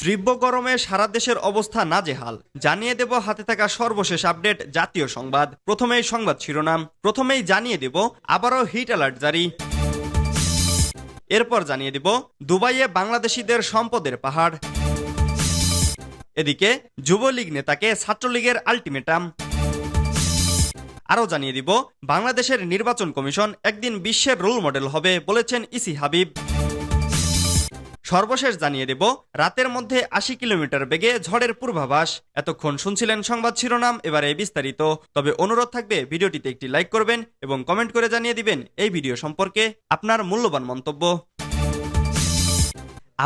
তীব্র গরমে সারা দেশের অবস্থা নাজেহাল। জানিয়ে দেব হাতে থাকা সর্বশেষ আপডেট জাতীয় সংবাদ। প্রথমেই সংবাদ শিরোনাম। প্রথমেই জানিয়ে দেব আবারও হিট অ্যালার্ট জারি। এরপর জানিয়ে দিব দুবাইয়ে বাংলাদেশিদের সম্পদের পাহাড়। এদিকে যুবলীগ নেতাকে ছাত্রলীগের আলটিমেটাম। আরও জানিয়ে দিব বাংলাদেশের নির্বাচন কমিশন একদিন বিশ্বের রোল মডেল হবে বলেছেন ইসি হাবিব। সর্বশেষ জানিয়ে দেব, রাতের মধ্যে আশি কিলোমিটার বেগে ঝড়ের পূর্বাভাস। এতক্ষণ শুনছিলেন সংবাদ শিরোনাম, এবারে বিস্তারিত। তবে অনুরোধ থাকবে, ভিডিওটিতে একটি লাইক করবেন এবং কমেন্ট করে জানিয়ে দিবেন এই ভিডিও সম্পর্কে আপনার মূল্যবান মন্তব্য।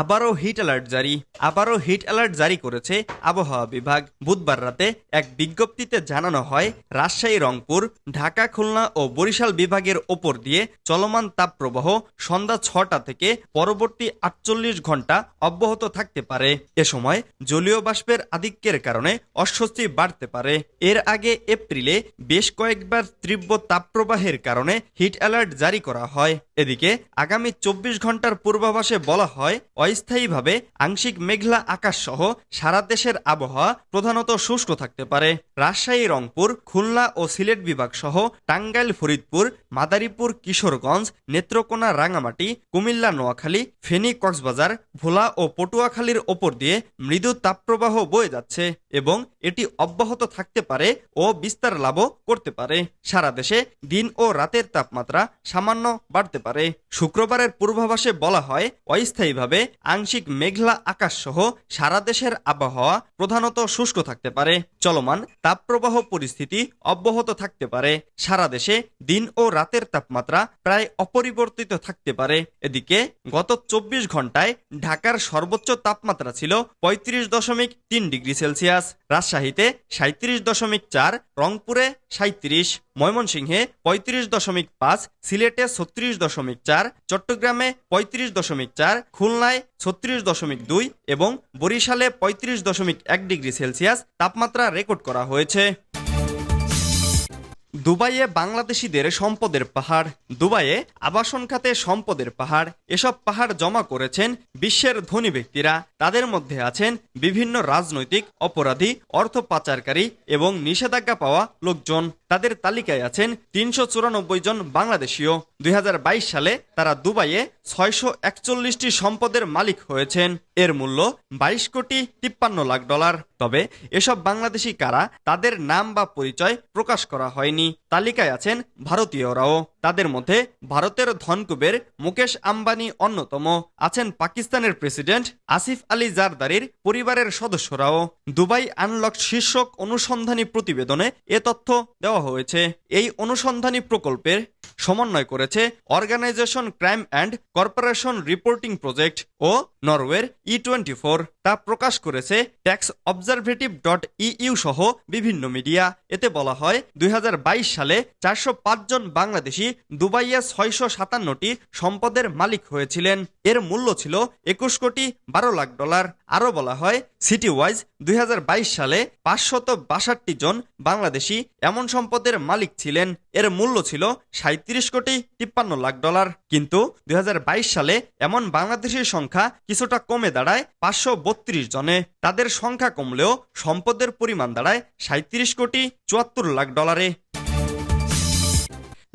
আবারও হিট অ্যালার্ট জারি। আবারও হিট অ্যালার্ট জারি করেছে আবহাওয়া বিভাগ। বুধবার রাতে এক বিজ্ঞপ্তিতে জানানো হয়, রাজশাহী, রংপুর, ঢাকা, খুলনা ও বরিশাল বিভাগের ওপর দিয়ে চলমান তাপপ্রবাহ সন্ধ্যা ছটা থেকে পরবর্তী আটচল্লিশ ঘণ্টা অব্যাহত থাকতে পারে। এ সময় জলীয় বাষ্পের আধিক্যের কারণে অস্বস্তি বাড়তে পারে। এর আগে এপ্রিলে বেশ কয়েকবার তীব্র তাপপ্রবাহের কারণে হিট অ্যালার্ট জারি করা হয়। এদিকে আগামী চব্বিশ ঘণ্টার পূর্বাভাসে বলা হয়, অস্থায়ীভাবে আংশিক মেঘলা আকাশ সহ সারা দেশের আবহাওয়া প্রধানত শুষ্ক থাকতে পারে। রাজশাহী, রংপুর, খুলনা ও সিলেট বিভাগ সহ টাঙ্গাইল, ফরিদপুর, মাদারীপুর, কিশোরগঞ্জ, নেত্রকোনা রাঙামাটি কুমিল্লা, নোয়াখালী, ফেনী, কক্সবাজার, ভোলা ও পটুয়াখালীর ওপর দিয়ে মৃদু তাপপ্রবাহ বয়ে যাচ্ছে এবং এটি অব্যাহত থাকতে পারে ও বিস্তার লাভও করতে পারে। সারা দেশে দিন ও রাতের তাপমাত্রা সামান্য বাড়তে পারে। শুক্রবারের পূর্বাভাসে বলা হয়, অস্থায়ীভাবে আংশিক মেঘলা আকাশ সহ সারা দেশের আবহাওয়া প্রধানত শুষ্ক থাকতে পারে। চলমান তাপপ্রবাহ পরিস্থিতি অব্যাহত থাকতে পারে। সারা দেশে দিন ও রাতের তাপমাত্রা প্রায় অপরিবর্তিত থাকতে পারে। এদিকে, গত চব্বিশ ঘন্টায় ঢাকার সর্বোচ্চ তাপমাত্রা ছিল পঁয়ত্রিশ দশমিক তিন ডিগ্রি সেলসিয়াস, রাজশাহীতে সাঁত্রিশ দশমিক চার, রংপুরে সাঁত্রিশ ময়মনসিংহে পঁয়ত্রিশ দশমিক পাঁচ, সিলেটে ছত্রিশ দশমিক চার, চট্টগ্রামে পঁয়ত্রিশ দশমিক চার, খুলনায় ছত্রিশ দশমিক দুই এবং বরিশালে পঁয়ত্রিশ দশমিক এক ডিগ্রি সেলসিয়াস তাপমাত্রা রেকর্ড করা হয়েছে। দুবাইয়ে বাংলাদেশিদের সম্পদের পাহাড়। দুবাইয়ে আবাসন খাতে সম্পদের পাহাড়। এসব পাহাড় জমা করেছেন বিশ্বের ধনী ব্যক্তিরা। তাদের মধ্যে আছেন বিভিন্ন রাজনৈতিক অপরাধী, অর্থ পাচারকারী এবং নিষেধাজ্ঞা পাওয়া লোকজন। তাদের তালিকায় আছেন তিনশো চুরানব্বই জন বাংলাদেশীয়। দুই হাজার বাইশ সালে তারা দুবাইয়ে ছয়শো একচল্লিশটি সম্পদের মালিক হয়েছেন। এর মূল্য বাইশ কোটি তিপ্পান্ন লাখ ডলার। তবে এসব বাংলাদেশি কারা তাদের নাম বা পরিচয় প্রকাশ করা হয়নি। তালিকায় আছেন ভারতীয়রাও। তাদের মধ্যে ভারতের ধনকুবের মুকেশ আম্বানি অন্যতম। আছেন পাকিস্তানের প্রেসিডেন্ট আসিফ আলী জারদারির পরিবারের সদস্যরাও। দুবাই আনলক শীর্ষক অনুসন্ধানী প্রতিবেদনে এ তথ্য দেওয়া হয়েছে। এই অনুসন্ধানী প্রকল্পের সমন্বয় করেছে organisation crime and corporation reporting project ও নরওয়ের ই টোয়েন্টি ফোর। তা প্রকাশ করেছে ট্যাক্স অবজারভেটিভ ডট ইইউ সহ বিভিন্ন মিডিয়া। এতে বলা হয়, দুই সালে চারশো পাঁচ জন বাংলাদেশি দুবাইয়ে ছয়শো সাতান্নটি সম্পদের মালিক হয়েছিলেন। এর মূল্য ছিল একুশ কোটি বারো লাখ ডলার। আরও বলা হয় সিটি ওয়াইজ দুই হাজার বাইশ সালে পাঁচশত বাষট্টি জন বাংলাদেশি এমন সম্পদের মালিক ছিলেন। এর মূল্য ছিল সাঁত্রিশ কোটি তিপ্পান্ন লাখ ডলার। কিন্তু দুই হাজার বাইশ সালে এমন বাংলাদেশের সংখ্যা কিছুটা কমে দাঁড়ায় পাঁচশো বত্রিশ জনে। তাদের সংখ্যা কমলেও সম্পদের পরিমাণ দাঁড়ায় সাঁত্রিশ কোটি চুয়াত্তর লাখ ডলারে।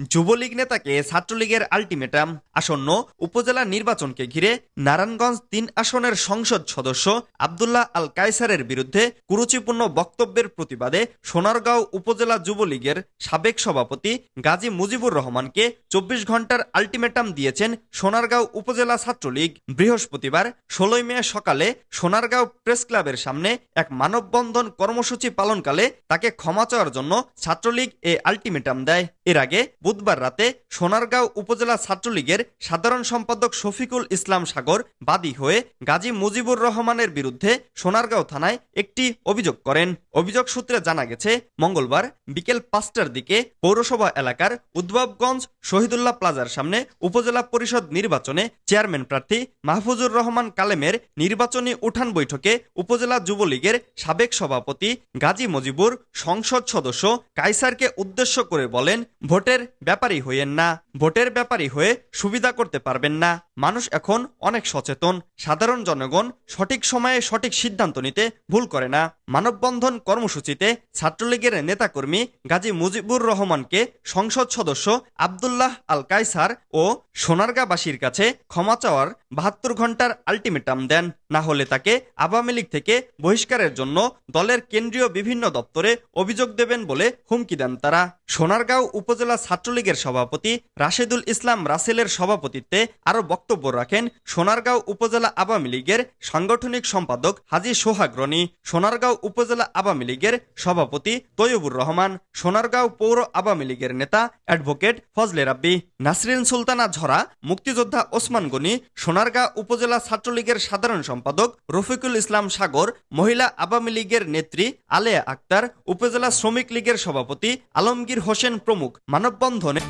যুবলীগ নেতাকে ছাত্রলীগের আলটিমেটাম আসন্ন উপজেলা নির্বাচনকে ঘিরে নারায়ণগঞ্জ তিন আসনের সংসদ সদস্য আবদুল্লাহ আল কায়সারের বিরুদ্ধে কুরুচিপূর্ণ বক্তব্যের প্রতিবাদে সোনারগাঁও উপজেলা যুবলীগের সাবেক সভাপতি গাজী মুজিবুর রহমানকে চব্বিশ ঘণ্টার আলটিমেটাম দিয়েছেন সোনারগাঁও উপজেলা ছাত্রলীগ। বৃহস্পতিবার ষোলোই মে সকালে সোনারগাঁও প্রেস ক্লাবের সামনে এক মানববন্ধন কর্মসূচি পালনকালে তাকে ক্ষমা চাওয়ার জন্য ছাত্রলীগ এ আলটিমেটাম দেয়। এর আগে বুধবার রাতে সোনারগাঁও উপজেলা ছাত্রলীগের সাধারণ সম্পাদক শফিকুল ইসলাম সাগর বাদী হয়ে গাজী মুজিবুর রহমানের বিরুদ্ধে সোনারগাঁও থানায় একটি অভিযোগ করেন। অভিযোগ সূত্রে জানা গেছে, মঙ্গলবার বিকেল পাঁচটার দিকে পৌরসভা এলাকার উদ্ভবগঞ্জ শহীদুল্লাহ প্লাজার সামনে উপজেলা পরিষদ নির্বাচনে চেয়ারম্যান প্রার্থী মাহফুজুর রহমান কালেমের নির্বাচনী উঠান বৈঠকে উপজেলা যুবলীগের সাবেক সভাপতি গাজী মজিবুর, সংসদ সদস্য কাইসারকে উদ্দেশ্য করে বলেন, ভোটের ব্যাপারী হইয়েন না। ভোটের ব্যাপারী হয়ে সুবিধা করতে পারবেন না। মানুষ এখন অনেক সচেতন, সাধারণ জনগণ সঠিক সময়ে সঠিক সিদ্ধান্ত নিতে ভুল করে না। মানববন্ধন কর্মসূচিতে ছাত্রলীগের নেতাকর্মী গাজী মুজিবুর রহমানকে সংসদ সদস্য আবদুল্লাহ আল কায়সার ও সোনারগাঁবাসীর কাছে ক্ষমা চাওয়ার বাহাত্তর ঘণ্টার আলটিমেটাম দেন। না হলে তাকে আওয়ামী লীগ থেকে বহিষ্কারের জন্য দলের কেন্দ্রীয় বিভিন্ন দপ্তরে অভিযোগ দেবেন বলে হুমকি দেন তারা। সোনারগাঁও উপজেলা ছাত্রলীগের সভাপতি রাশেদুল ইসলাম রাসেলের সভাপতিত্বে আরও বক্তব্য রাখেন সোনারগাঁও উপজেলা আওয়ামী লীগের সাংগঠনিক সম্পাদক হাজি সোহাগ রনি, সোনারগাঁও উপজেলা আওয়ামী লীগের সভাপতি তৈয়বুর রহমান, সোনারগাঁও পৌর আওয়ামী লীগের নেতা অ্যাডভোকেট ফজলে রাব্বি, নাসরিন সুলতানা ঝরা, মুক্তিযোদ্ধা ওসমান গনি সোনারগাঁ উপজেলা ছাত্রলীগের সাধারণ সম্পাদক রফিকুল ইসলাম সাগর, মহিলা আওয়ামী লীগের নেত্রী আলেয়া আক্তার, উপজেলা শ্রমিক লীগের সভাপতি আলমগীর হোসেন প্রমুখ মানববন্ধনে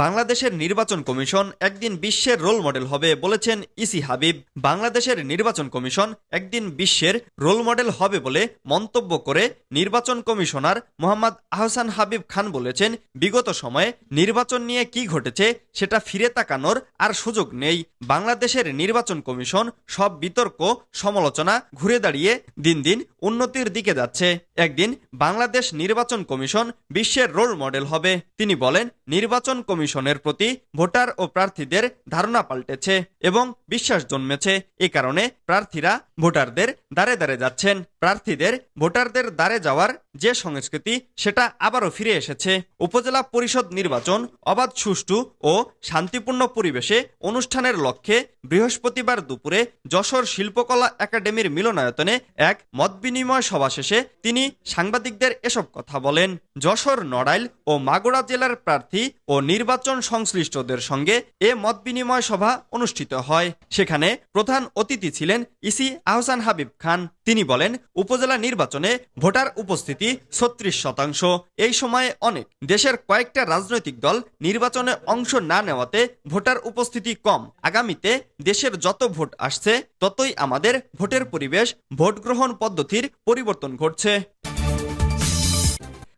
বাংলাদেশের নির্বাচন কমিশন একদিন বিশ্বের রোল মডেল হবে বলেছেন ইসি হাবিব। বাংলাদেশের নির্বাচন কমিশন একদিন বিশ্বের রোল মডেল হবে বলে মন্তব্য করে নির্বাচন কমিশনার মোহাম্মদ আহসান হাবিব খান বলেছেন, বিগত সময়ে নির্বাচন নিয়ে কি ঘটেছে সেটা ফিরে তাকানোর আর সুযোগ নেই। বাংলাদেশের নির্বাচন কমিশন সব বিতর্ক, সমালোচনা ঘুরে দাঁড়িয়ে দিন দিন উন্নতির দিকে যাচ্ছে। একদিন বাংলাদেশ নির্বাচন কমিশন বিশ্বের রোল মডেল হবে। তিনি বলেন, নির্বাচন কমিশনের প্রতি ভোটার ও প্রার্থীদের ধারণা পাল্টেছে এবং বিশ্বাস জন্মেছে। এ কারণে প্রার্থীরা ভোটারদের দ্বারে দ্বারে যাচ্ছেন। প্রার্থীদের ভোটারদের দ্বারে যাওয়ার যে সংস্কৃতি, সেটা আবারও ফিরে এসেছে। উপজেলা পরিষদ নির্বাচন অবাধ, সুষ্ঠু ও শান্তিপূর্ণ পরিবেশে অনুষ্ঠানের লক্ষ্যে বৃহস্পতিবার দুপুরে যশোর শিল্পকলা একাডেমির মিলনায়তনে এক মতবিনিময় সভা শেষে তিনি সাংবাদিকদের এসব কথা বলেন। যশোর, নড়াইল ও মাগুরা জেলার প্রার্থী ও নির্বাচন সংশ্লিষ্টদের সঙ্গে এ মতবিনিময় সভা অনুষ্ঠিত হয়। সেখানে প্রধান অতিথি ছিলেন ইসি আহসান হাবিব খান। তিনি বলেন, উপজেলা নির্বাচনে ভোটার উপস্থিতি ছত্রিশ শতাংশ। এই সময়ে অনেক দেশের কয়েকটা রাজনৈতিক দল নির্বাচনে অংশ না নেওয়াতে ভোটার উপস্থিতি কম। আগামীতে দেশের যত ভোট আসছে, ততই আমাদের ভোটের পরিবেশ ভোট গ্রহণ পদ্ধতির পরিবর্তন ঘটছে।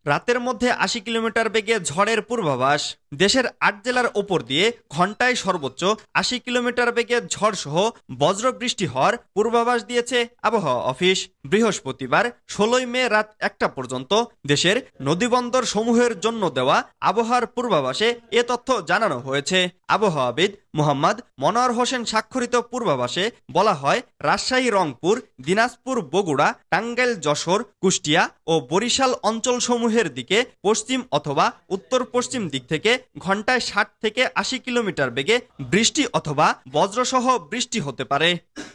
রাতের মধ্যে আশি কিলোমিটার বেগে ঝড়ের পূর্বাভাস, দেশের আট জেলার ওপর দিয়ে ঘন্টায় সর্বোচ্চ আশি কিলোমিটার বেগে ঝড় সহ বজ্র বৃষ্টি হওয়ার পূর্বাভাস দিয়েছে আবহাওয়া অফিস। বৃহস্পতিবার ষোলোই মে রাত একটা পর্যন্ত দেশের নদীবন্দর সমূহের জন্য দেওয়া আবহাওয়ার পূর্বাভাসে এ তথ্য জানানো হয়েছে। আবহাওয়াবিদ মোহাম্মদ মনোয়ার হোসেন স্বাক্ষরিত পূর্বাভাসে বলা হয়, রাজশাহী, রংপুর, দিনাজপুর, বগুড়া, টাঙ্গাইল, যশোর, কুষ্টিয়া ও বরিশাল অঞ্চলসমূহের দিকে পশ্চিম অথবা উত্তর পশ্চিম দিক থেকে ঘন্টায় ষাট থেকে আশি কিলোমিটার বেগে বৃষ্টি অথবা বজ্রসহ বৃষ্টি হতে পারে।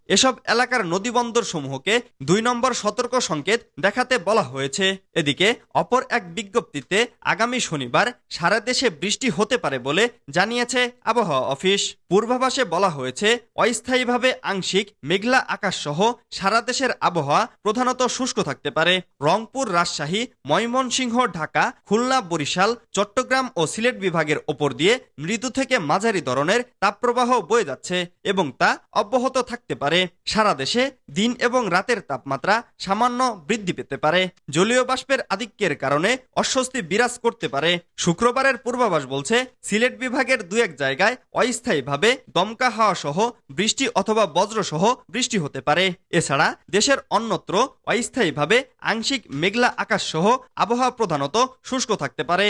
এসব এলাকার নদীবন্দর সমূহকে দুই নম্বর সতর্ক সংকেত দেখাতে বলা হয়েছে। এদিকে, অপর এক বিজ্ঞপ্তিতে আগামী শনিবার সারা দেশে বৃষ্টি হতে পারে বলে জানিয়েছে আবহাওয়া অফিস। পূর্বাভাসে বলা হয়েছে, অস্থায়ীভাবে আংশিক মেঘলা আকাশ সহ সারা দেশের আবহাওয়া প্রধানত শুষ্ক থাকতে পারে। রংপুর, রাজশাহী, ময়মনসিংহ, ঢাকা, খুলনা, বরিশাল, চট্টগ্রাম ও সিলেট বিভাগের ওপর দিয়ে মৃদু থেকে মাঝারি ধরনের তাপপ্রবাহ বয়ে যাচ্ছে এবং তা অব্যাহত থাকতে পারে। সারা দেশে দিন এবং রাতের তাপমাত্রা সামান্য বৃদ্ধি পেতে পারে। জলীয় বাষ্পের আধিক্যের কারণে অস্বস্তি বিরাজ করতে পারে। শুক্রবারের পূর্বাভাস বলছে, সিলেট বিভাগের দু এক জায়গায় অস্থায়ীভাবে দমকা হাওয়া সহ বৃষ্টি অথবা বজ্র সহ বৃষ্টি হতে পারে। এছাড়া দেশের অন্যত্র অস্থায়ীভাবে আংশিক মেঘলা আকাশ সহ আবহাওয়া প্রধানত শুষ্ক থাকতে পারে।